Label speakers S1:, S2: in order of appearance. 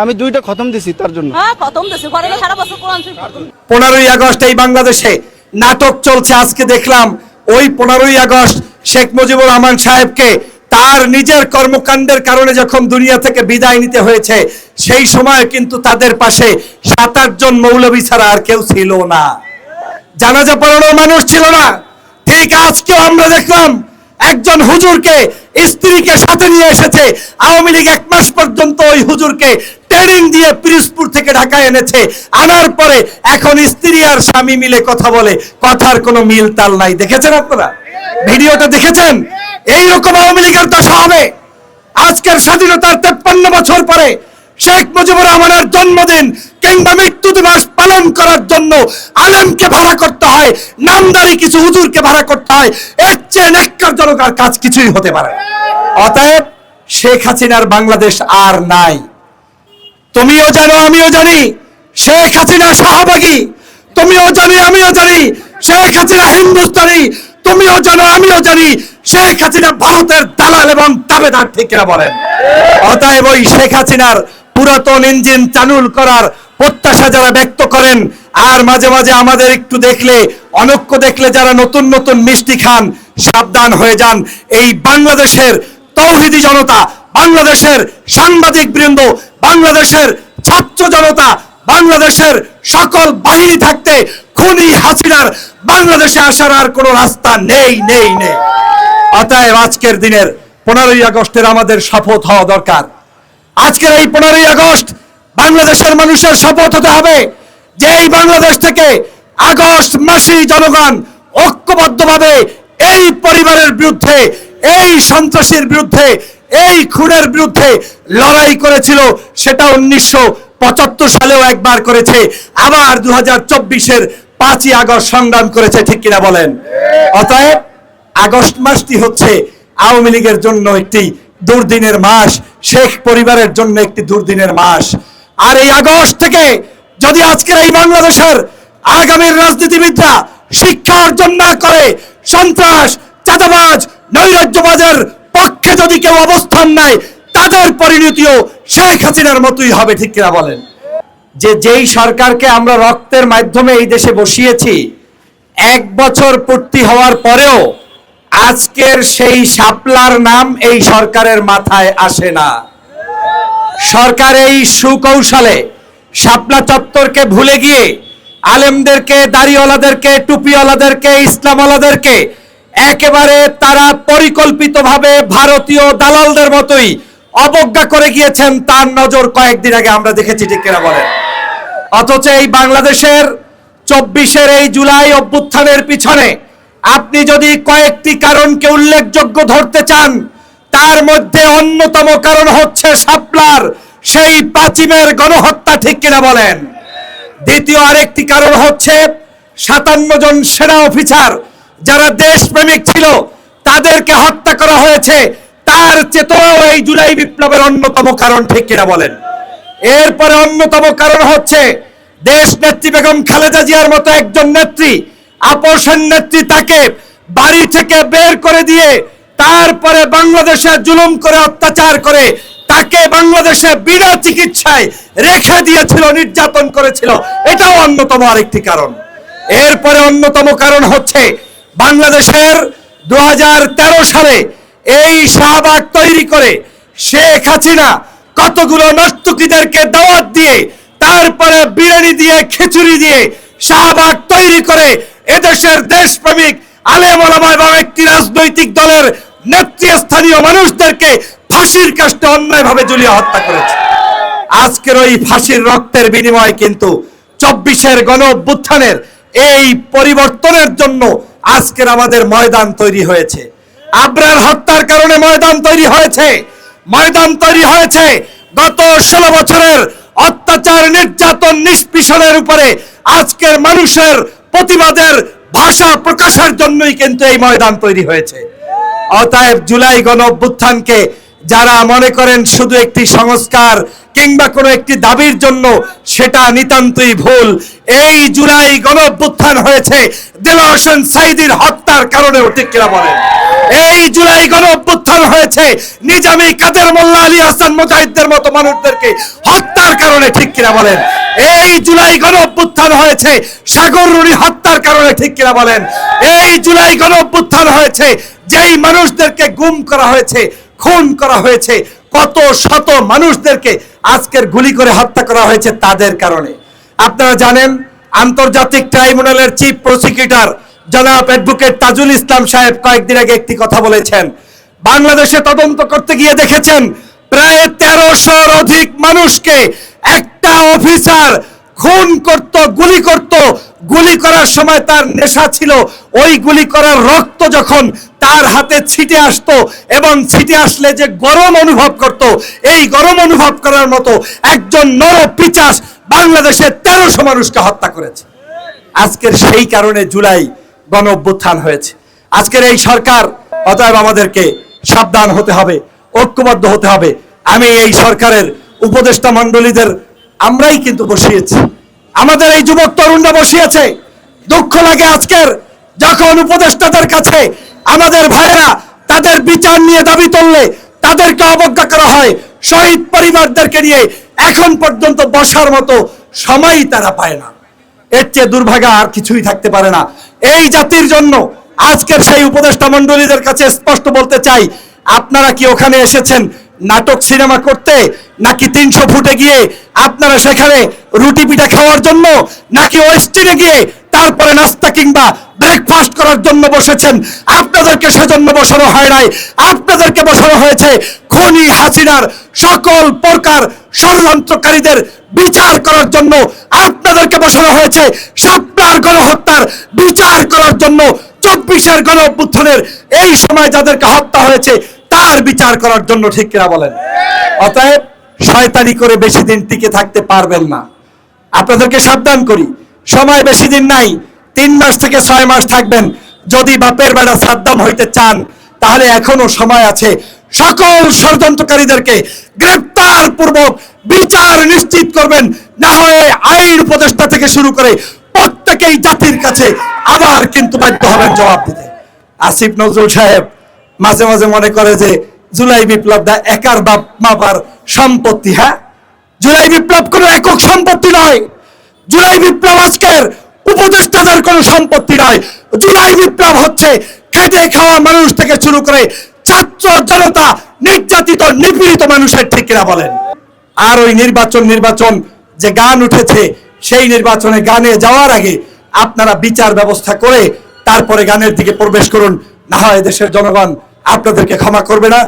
S1: আমি দুইটা খতম দিছি তার জন্য।
S2: হ্যাঁ
S3: পনেরোই আগস্ট এই বাংলাদেশে নাটক চলছে আজকে দেখলাম ওই পনেরোই আগস্ট শেখ মুজিবুর রহমান সাহেবকে তার নিজের কর্মকাণ্ডের কারণে যখন দুনিয়া থেকে বিদায় নিতে হয়েছে সেই সময় কিন্তু তাদের পাশে সাত আটজন মৌলবী ছাড়া আর কেউ ছিল না। জানাজা পড়ানোর মানুষ ছিল না। ঠিক আজকেও আমরা দেখলাম একজন হুজুরকে স্ত্রীকে সাথে নিয়ে এসেছে। আওয়ামী লীগ এক মাস পর্যন্ত ওই হুজুরকে ট্রেনিং দিয়ে পিরিজপুর থেকে ঢাকায় এনেছে। আনার পরে এখন স্ত্রী আর স্বামী মিলে কথা বলে। কথার কোনো মিল তাল নাই। দেখেছেন আপনারা? ভিডিওটা দেখেছেন? এইরকম আওয়ামী লীগের দশা হবে। আজকের স্বাধীনতার তেপ্পান্ন বছর পরে শেখ মুজিবুর রহমানের জন্মদিন কিংবা মৃত্যু দিবস পালন করার জন্য আলেমকে ভাড়া করতে হয়, নামদারি কিছু হুজুরকে ভাড়া করতে হয়। এর চেয়ে ন্যাক্কারজনক আর কাজ কিছুই হতে পারে। অতএব শেখ হাসিনার বাংলাদেশ আর নাই। তুমিও জানো, আমিও জানি, শেখ হাসিনা শাহবাগী। তুমিও জানি, আমিও জানি, শেখ হাসিনা হিন্দুস্তানি। তুমিও জানো, আমিও জানি, শেখ হাসিনা ভারতের দালাল এবং দাবেদার, ঠিক বলেন? অতএব ওই শেখ হাসিনার পুরাতন ইঞ্জিন চালুল করার প্রত্যাশা যারা ব্যক্ত করেন, আর মাঝে মাঝে আমাদের একটু দেখলে, অনক্য দেখলে যারা নতুন নতুন মিষ্টি খান, সাবধান হয়ে যান। এই বাংলাদেশের তৌহিদি জনতা বাংলাদেশের সাংবাদিক বৃন্দ, বাংলাদেশের ছাত্র জনতা, বাংলাদেশের সকল বাহিনী থাকতে খুনি হাসিনার বাংলাদেশে আসার আর কোনো রাস্তা নেই নেই নেই। অতএব আজকের দিনের পনেরোই আগস্টের আমাদের শপথ হওয়া দরকার। আজকের এই পনেরোই আগস্ট বাংলাদেশের মানুষের শপথ হতে হবে যে এই বাংলাদেশ থেকে আগস্ট মাসেই জনগণ ঐক্যবদ্ধভাবে এই পরিবারের বিরুদ্ধে, এই সন্ত্রাসীর বিরুদ্ধে এই খুনের বিরুদ্ধে লড়াই করেছিল, সেটা উনিশশো পঁচাত্তর সালেও একবার করেছে, আবার দু হাজার চব্বিশের পাঁচই আগস্ট সংগ্রাম করেছে, ঠিক কিনা বলেন? অতএব আগস্ট মাসটি হচ্ছে আওয়ামী লীগের জন্য একটি দুর্দিনের মাস, শেখ পরিবারের জন্য একটি দুর্দিনের মাস। আর এই আগস্ট থেকে যদি আজকের এই বাংলাদেশের আগামীর রাজনীতিবিদরা শিক্ষা অর্জন না করে, সন্ত্রাস, চাঁদাবাজ, নৈরাজ্যবাজের পক্ষে যদি কেউ অবস্থান নেয়, তাদের পরিণতিও শেখ হাসিনার মতোই হবে, ঠিক কিনা বলেন? যে যেই সরকারকে আমরা রক্তের মাধ্যমে এই দেশে বসিয়েছি, এক বছর পূর্তি হওয়ার পরেও আজকের সেই শাপলার নাম এই সরকারের মাথায় আসে না। সরকার এই সুকৌশলে শাপলা চত্বরকে ভুলে গিয়ে আলেমদেরকে, দাড়িওয়ালাদেরকে, টুপিওয়ালাদেরকে, ইসলামওয়ালাদেরকে একেবারে তারা পরিকল্পিতভাবে ভারতীয় দালালদের মতোই অবজ্ঞা করে গিয়েছেন, তার নজর কয়েকদিন আগে আমরা দেখেছি, ঠিক কিনা বলেন? অথচ এই বাংলাদেশের চব্বিশের এই জুলাই অভ্যুত্থানের পিছনে আপনি যদি কয়েকটি কারণকে উল্লেখযোগ্য ধরতে চান, তার মধ্যে অন্যতম কারণ হচ্ছে সাপলার সেই পাচিমের গণহত্যা, ঠিক কিনা বলেন? দ্বিতীয় আরেকটি কারণ হচ্ছে সাতান্ন জন সেনা অফিসার যারা দেশপ্রেমিক ছিল, তাদেরকে হত্যা করা হয়েছে। তার চেতনাও এই জুলাই বিপ্লবের অন্যতম কারণ, ঠিক কিনা বলেন? এরপরে অন্যতম কারণ হচ্ছে, দেশ নেত্রী বেগম খালেদা জিয়ার মতো একজন নেত্রী, আপোষের নেত্রী তাকে বাড়ি থেকে বের করে দিয়ে তারপরে বাংলাদেশে জুলুম করে অত্যাচার করে তাকে বাংলাদেশে বিনা চিকিৎসায় রেখে দিয়েছিল, নির্যাতন করেছিল। এটাও অন্যতম আরেকটি কারণ। এরপরে অন্যতম কারণ হচ্ছে বাংলাদেশের দু হাজার তেরো সালে এই শাহবাগ তৈরি করে শেখ হাসিনা কতগুলো নর্তকীদেরকে দাওয়াত দিয়ে, তারপরে বিরিয়ানি দিয়ে, খিচুড়ি দিয়ে শাহবাগ তৈরি করে এদেশের দেশপ্রেমিক আলেম ওলামা এবং একটি রাজনৈতিক দলের নেতৃস্থানীয় মানুষদেরকে ফাঁসির কাস্টে অন্যায়ভাবে ঝুলিয়ে হত্যা করেছে। আজকের ওই ফাঁসির রক্তের বিনিময় কিন্তু চব্বিশের গণ এই পরিবর্তনের জন্য আজকের আমাদের ময়দান তৈরি হয়েছে। আবরার হত্যার কারণে ময়দান তৈরি হয়েছে। ময়দান তৈরি হয়েছে। গত ষোলো বছরের অত্যাচার, নির্যাতন নিষ্পিসনের উপরে আজকের মানুষের প্রতিবাদের ভাষা প্রকাশের জন্যই কিন্তু এই ময়দান তৈরি হয়েছে। অতএব জুলাই গণ অভ্যুত্থানকে যারা মনে করেন শুধু একটি সংস্কার কিংবা কোনো একটি দাবির জন্য, সেটা নিতান্তই ভুল। এই জুলাই গণ অভ্যুত্থান হয়েছে দেলা হোসেন সাইদির হত্যার কারণে কিনা বলেন? এই জুলাই গণ অভ্যুত্থান হয়েছে, নিজামি কাদের মোল্লা আলী হাসান মুজাহিদদের মতো মানুষদেরকে হত্যার কারণে, ঠিক কিনা বলেন? এই জুলাই গণ অভ্যুত্থান হয়েছে, সাগর রুনি হত্যার কারণে, ঠিক কিনা বলেন? এই জুলাই গণ অভ্যুত্থান হয়েছে, যেই মানুষদেরকে গুম করা হয়েছে খুন করা হয়েছে, কত শত মানুষদেরকে আজকের গুলি করে হত্যা করা হয়েছে তাদের কারণে। আপনারা জানেন, আন্তর্জাতিক ট্রাইব্যুনালের চিফ প্রসিকিউটর জনাব অ্যাডভোকেট তাজুল ইসলাম সাহেব কয়েকদিন আগে একটি কথা বলেছেন। বাংলাদেশে তদন্ত করতে গিয়ে দেখেছেন, প্রায় তেরোশোর অধিক মানুষকে একটা অফিসার খুন করত, গুলি করত গুলি করার সময় তার নেশা ছিল। ওই গুলি করার রক্ত যখন তার হাতে ছিটে আসতো এবং ছিটে আসলে যে গরম অনুভব করত, এই গরম অনুভব করার মতো একজন নর পিচাস বাংলাদেশে তেরোশো মানুষকে হত্যা করেছে। আজকের সেই কারণে জুলাই গণ অভ্যুত্থান হয়েছে। আজকের এই সরকার, অতএব আমাদেরকে সাবধান হতে হবে, ঐক্যবদ্ধ হতে হবে। আমি এই সরকারের উপদেষ্টা মণ্ডলীদের আমরাই কিন্তু বসিয়েছি। আমাদের এই যুবক তরুণরা বসিয়েছে। দুঃখ লাগে আজকের যখন উপদেষ্টাদের কাছে আমাদের ভাইয়েরা তাদের বিচার নিয়ে দাবি তুললে তাদেরকে অবজ্ঞা করা হয়, শহীদ পরিবারদেরকে নিয়ে এখন পর্যন্ত বসার মতো সময়ই তারা পায় না। এর চেয়ে দুর্ভাগা আর কিছুই থাকতে পারে না। এই জাতির জন্য আজকের সেই উপদেষ্টা মণ্ডলীদের কাছে স্পষ্ট বলতে চাই, আপনারা কি ওখানে এসেছেন নাটক সিনেমা করতে, নাকি তিনশো ফুটে গিয়ে আপনারা সেখানে রুটি পিঠা খাওয়ার জন্য নাকি ওয়েস্টিনে গিয়ে তারপরে নাস্তা কিংবা ব্রেকফাস্ট করার জন্য বসেছেন? আপনাদেরকে সেজন্য বসানো হয় নাই। আপনাদেরকে বসানো হয়েছে খনি হাসিনার সকল প্রকার ষড়যন্ত্রকারীদের বিচার করার জন্য। আপনাদেরকে বসানো হয়েছে সাপ্তার গণহত্যার বিচার করার জন্য চব্বিশের গণ অভ্যুত্থানের এই সময় যাদেরকে হত্যা হয়েছে, তার বিচার করার জন্য ঠিক কিনা বলেন? অতএব, শয়তানি করে বেশি দিন টিকে থাকতে পারবেন না। আপনাদেরকে সাবধান করি। সময় বেশি দিন নাই, তিন মাস থেকে ছয় মাস থাকবেন। যদি বাপের বেড়া সাদ্দাম হইতে চান, তাহলে এখনও সময় আছে। সকল ষড়যন্ত্রকারীদেরকে গ্রেপ্তার পূর্বক বিচার নিশ্চিত করবেন, না হয় আইন উপদেষ্টা থেকে শুরু করে প্রত্যেকেই জাতির কাছে আবার কিন্তু বাধ্য হবেন জবাব দিতে। আসিফ নজরুল সাহেব মাঝে মাঝে মনে করে যে, জুলাই বিপ্লব দা একার বাপ মাপার সম্পত্তি হ্যাঁ? জুলাই বিপ্লব কোনো একক সম্পত্তি নয়। জুলাই বিপ্লব আজকের উপদেষ্টাদের কোনো সম্পত্তি নয়। জুলাই বিপ্লব হচ্ছে খেটে খাওয়া মানুষ থেকে শুরু করে ছাত্র জনতা, নির্যাতিত, নিপীড়িত মানুষের ঠিক বলেন? আর ওই নির্বাচন নির্বাচন যে গান উঠেছে, সেই নির্বাচনে গানে যাওয়ার আগে আপনারা বিচার ব্যবস্থা করে তারপরে গানের দিকে প্রবেশ করুন। না হয় দেশের জনগণ আপনাদেরকে ক্ষমা করবে না।